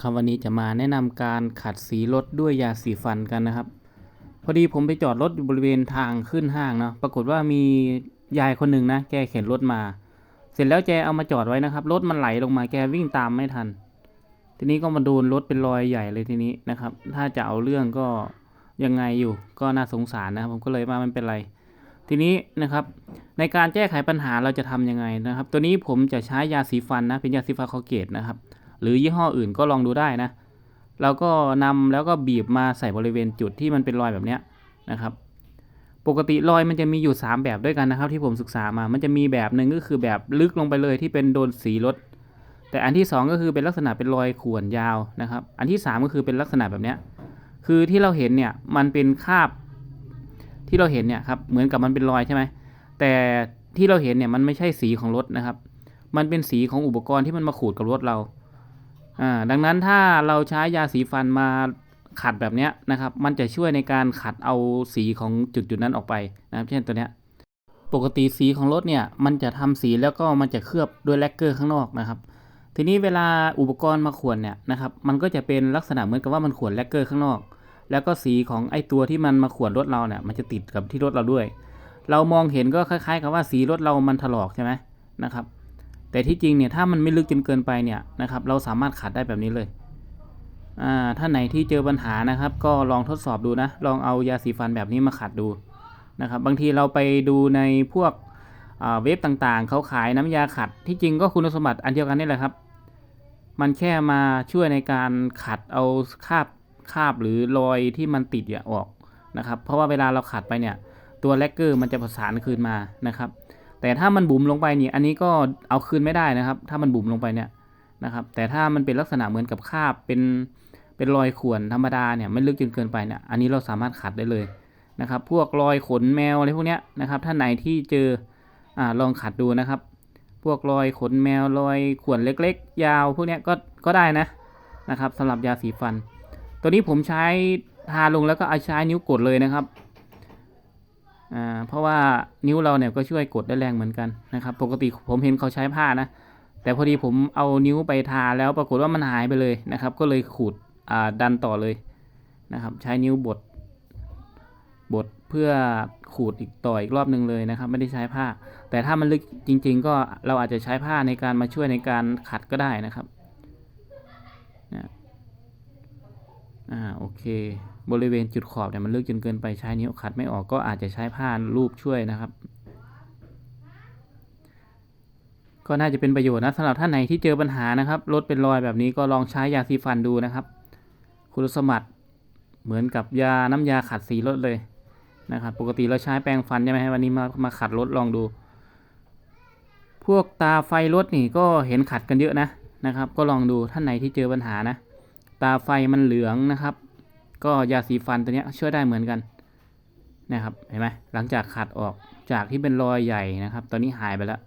ครับวันนี้จะมาแนะนำการขัดสีรถด้วยยาสีฟันกันนะครับ พอดีผมไปจอดรถอยู่บริเวณทางขึ้นห้างเนาะปรากฏว่ามียายคนหนึ่งนะ แกเข็นรถมา เสร็จแล้วแกเอามาจอดไว้นะครับรถมันไหลลงมาแกวิ่งตามไม่ทัน ทีนี้ก็มาโดนรถเป็นรอยใหญ่เลยทีนี้นะครับ ถ้าจะเอาเรื่องก็ยังไงอยู่ ก็น่าสงสารนะครับ ผมก็เลยว่ามันเป็นไร ทีนี้นะครับในการแก้ไขปัญหาเราจะทำยังไงนะครับ ตัวนี้ผมจะใช้ยาสีฟันนะเป็นยาสีฟันคอลเกตนะครับ หรือยี่ห้ออื่นก็ลองดูได้นะเราก็นำแล้วก็บีบมาใส่บริเวณจุดที่มันเป็นรอยแบบเนี้ยนะครับ ปกติรอยมันจะมีอยู่ 3 แบบด้วยกันนะครับ ที่ผมศึกษามา มันจะมีแบบหนึ่งก็คือแบบลึกลงไปเลยที่เป็นโดนสีรถ แต่อันที่ 2 ก็คือเป็นลักษณะเป็นรอยข่วนยาวนะครับ อันที่ 3 ก็คือเป็นลักษณะแบบเนี้ยคือที่เราเห็นเนี่ยมันเป็นคาบที่เราเห็นเนี่ยครับเหมือนกับมันเป็นรอยใช่ไหมแต่ที่เราเห็นเนี่ยมันไม่ใช่สีของรถนะครับ มันเป็นสีของอุปกรณ์ที่มันมาขูดกับรถเรา อ่าดังนั้นถ้าเราใช้ยาสีฟันมาขัดแบบนี้นะครับ มันจะช่วยในการขัดเอาสีของจุดจุดๆนั้นออกไปนะครับ เช่นตัวเนี้ย ปกติสีของรถเนี่ย มันจะทำสีแล้วก็มันจะเคลือบด้วยแลกเกอร์ข้างนอกนะครับ ทีนี้เวลาอุปกรณ์มาขวนเนี่ยนะครับ มันก็จะเป็นลักษณะเหมือนกับว่ามันขวนแลกเกอร์ข้างนอก แล้วก็สีของไอตัวที่มันมาขวนรถเราเนี่ย มันจะติดกับที่รถเราด้วย เรามองเห็นก็คล้ายๆ กับว่าสีรถเรามันถลอกใช่ไหมนะครับ แต่ที่จริงเนี่ยถ้ามันไม่ลึกจนเกินไปเนี่ยนะครับเราสามารถขัดได้แบบนี้เลยอ่าถ้าไหนที่เจอปัญหานะครับ ก็ลองทดสอบดูนะ ลองเอายาสีฟันแบบนี้มาขัดดูนะครับบางทีเราไปดูในพวกเว็บต่างๆ เขาขายน้ำยาขัด ที่จริงก็คุณสมบัติอันเดียวกันนี่แหละครับ มันแค่มาช่วยในการขัดเอาคราบคราบหรือรอยที่มันติดเนี่ยออกนะครับ เพราะว่าเวลาเราขัดไปเนี่ยตัวแลกเกอร์มันจะประสานคืนมานะครับ แต่ถ้ามันบุ๋มลงไปนี่อันนี้ก็เอาคืนไม่ได้นะครับ ถ้ามันบุ๋มลงไปเนี่ยนะครับแต่ถ้ามันเป็นลักษณะเหมือนกับคาบเป็นเป็นรอยข่วนธรรมดาเนี่ยไม่ลึกจนเกินไปเนี่ยอันนี้เราสามารถขัดได้เลยนะครับ พวกรอยขนแมวอะไรพวกเนี้ยนะครับถ้าไหนที่เจออ่าลองขัดดูนะครับ พวกรอยขนแมวรอยข่วนเล็ก ๆ ยาวพวกเนี้ยก็ก็ได้นะนะครับสำหรับยาสีฟัน ตัวนี้ผมใช้ทาลงแล้วก็เอาใช้นิ้วกดเลยนะครับ เพราะว่านิ้วเราเนี่ยก็ช่วยกดได้แรงเหมือนกันนะครับปกติผมเห็นเขาใช้ผ้านะ แต่พอดีผมเอานิ้วไปทาแล้วปรากฏว่ามันหายไปเลยนะครับ ก็เลยขูดดันต่อเลยนะครับ ใช้นิ้วบดบดเพื่อขูดอีกต่ออีกรอบหนึ่งเลยนะครับ ไม่ได้ใช้ผ้า แต่ถ้ามันลึกจริง ๆ ก็เราอาจจะใช้ผ้าในการมาช่วยในการขัดก็ได้นะครับนะ อ่าโอเค บริเวณจุดขอบเนี่ยมันลึกจนเกินไปใช้นิ้วขัดไม่ออกก็อาจจะใช้ผ้ารูปช่วยนะครับ ก็น่าจะเป็นประโยชน์นะสำหรับท่านไหนที่เจอปัญหานะครับรถเป็นรอยแบบนี้ก็ลองใช้ยาสีฟันดูนะครับ คุณสมบัติเหมือนกับยาน้ำยาขัดสีรถเลยนะครับปกติเราใช้แปรงฟันใช่ไหมวันนี้มามาขัดรถลองดู พวกตาไฟรถนี่ก็เห็นขัดกันเยอะนะนะครับ ก็ลองดูท่านไหนที่เจอปัญหานะ ตาไฟมันเหลืองนะครับ ก็ยาสีฟันตัวนี้ช่วยได้เหมือนกันนะครับเห็นไหมหลังจากขัดออกจากที่เป็นรอยใหญ่นะครับ ตอนนี้หายไปแล้ว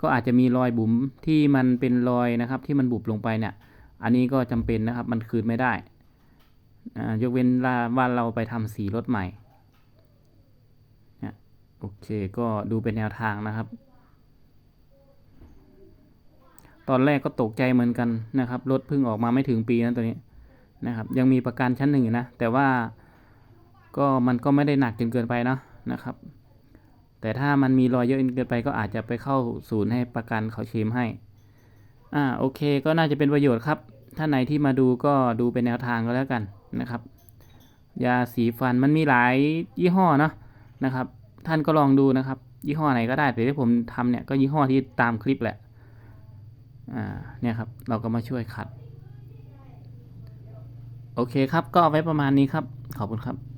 ก็อาจจะมีรอยบุ๋มที่มันเป็นรอยนะครับ ที่มันบุบลงไปเนี่ย อันนี้ก็จำเป็นนะครับ มันคืนไม่ได้อ่ายกเว้นว่าเราไปทำสีรถใหม่เนี่ยโอเคก็ดูเป็นแนวทางนะครับ ตอนแรกก็ตกใจเหมือนกันนะครับรถเพิ่งออกมาไม่ถึงปีนะตัวนี้ นะครับยังมีประกันชั้นหนึ่งอยู่นะ แต่ว่าก็มันก็ไม่ได้หนักจนเกินไปเนาะนะครับ แต่ถ้ามันมีรอยเยอะเกินไปก็อาจจะไปเข้าศูนย์ให้ประกันเขาเชมให้อ่าโอเคก็น่าจะเป็นประโยชน์ครับท่านไหนที่มาดูก็ดูเป็นแนวทางก็แล้วกันนะครับ ยาสีฟันมันมีหลายยี่ห้อเนาะนะครับ ท่านก็ลองดูนะครับ ยี่ห้อไหนก็ได้แต่ที่ผมทำเนี่ยก็ยี่ห้อที่ตามคลิปแหละอ่าเนี่ยครับเราก็มาช่วยขัด โอเคครับ ก็ไว้ประมาณนี้ครับ ขอบคุณครับ